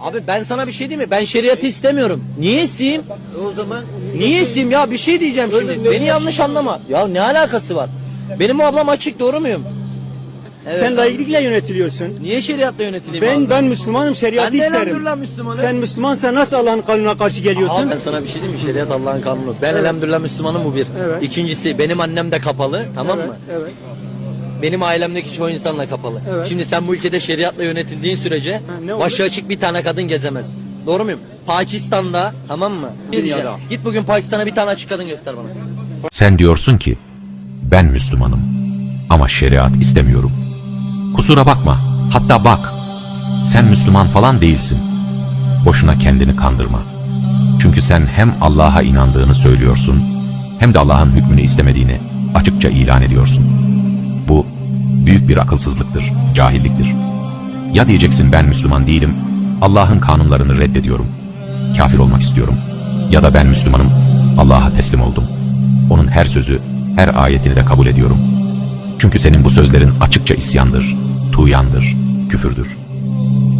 Abi ben sana bir şey diyeyim mi? Ben şeriatı istemiyorum. Niye isteyeyim? O zaman Niye isteyeyim ya? Bir şey diyeceğim şimdi. Beni yanlış anlama. Ya ne alakası var? Benim o ablam açık doğru muyum? Evet. sen laiklikle yönetiliyorsun. Niye şeriatla yönetileyim Ben abi? ben Müslümanım şeriatı Ben de isterim. elhamdülillah Müslümanım. Sen Müslümansan nasıl Allah'ın kanununa karşı geliyorsun? Abi ben sana bir şey diyeyim mi? Şeriat Allah'ın kanunu. Ben Evet. elhamdülillah Müslümanım bu bir. Evet. İkincisi benim annem de kapalı tamam evet, mı? Evet. Benim ailemdeki çoğu insanla kapalı. Evet. Şimdi sen bu ülkede şeriatla yönetildiğin sürece ne başı açık bir tane kadın gezemez. Doğru muyum? Pakistan'da tamam mı? Dünyada. Git bugün Pakistan'a bir tane açık kadın göster bana. Sen diyorsun ki ben Müslümanım ama şeriat istemiyorum. Kusura bakma hatta bak sen Müslüman falan değilsin. Boşuna kendini kandırma. Çünkü sen hem Allah'a inandığını söylüyorsun hem de Allah'ın hükmünü istemediğini açıkça ilan ediyorsun. Büyük bir akılsızlıktır, cahilliktir. Ya diyeceksin ben Müslüman değilim, Allah'ın kanunlarını reddediyorum. Kafir olmak istiyorum. Ya da ben Müslümanım, Allah'a teslim oldum. Onun her sözü, her ayetini de kabul ediyorum. Çünkü senin bu sözlerin açıkça isyandır, tuğyandır, küfürdür.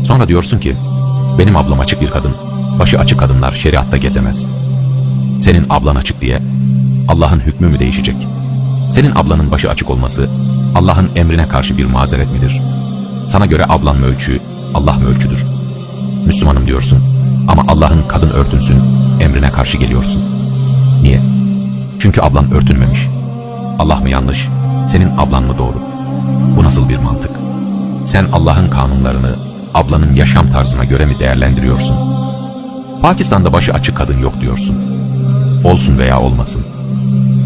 Sonra diyorsun ki, benim ablam açık bir kadın, başı açık kadınlar şeriatta gezemez. Senin ablan açık diye Allah'ın hükmü mü değişecek? Senin ablanın başı açık olması Allah'ın emrine karşı bir mazeret midir? Sana göre ablan mı ölçü, Allah mı ölçüdür? Müslümanım diyorsun ama Allah'ın kadın örtünsün emrine karşı geliyorsun. Niye? Çünkü ablan örtünmemiş. Allah mı yanlış, senin ablan mı doğru? Bu nasıl bir mantık? Sen Allah'ın kanunlarını ablanın yaşam tarzına göre mi değerlendiriyorsun? Pakistan'da başı açık kadın yok diyorsun. Olsun veya olmasın.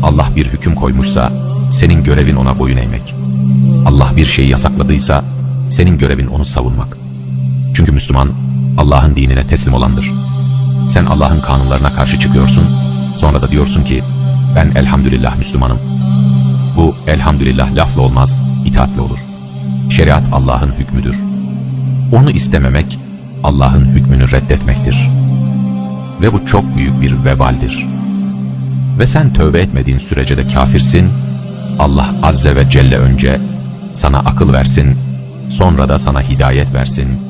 Allah bir hüküm koymuşsa senin görevin ona boyun eğmek. Allah bir şeyi yasakladıysa senin görevin onu savunmak. Çünkü Müslüman Allah'ın dinine teslim olandır. Sen Allah'ın kanunlarına karşı çıkıyorsun, sonra da diyorsun ki ben elhamdülillah Müslümanım. Bu elhamdülillah lafla olmaz, itaatle olur. Şeriat Allah'ın hükmüdür. Onu istememek Allah'ın hükmünü reddetmektir. Ve bu çok büyük bir vebaldir. Ve sen tövbe etmediğin sürece de kafirsin. Allah Azze ve Celle önce sana akıl versin, sonra da sana hidayet versin,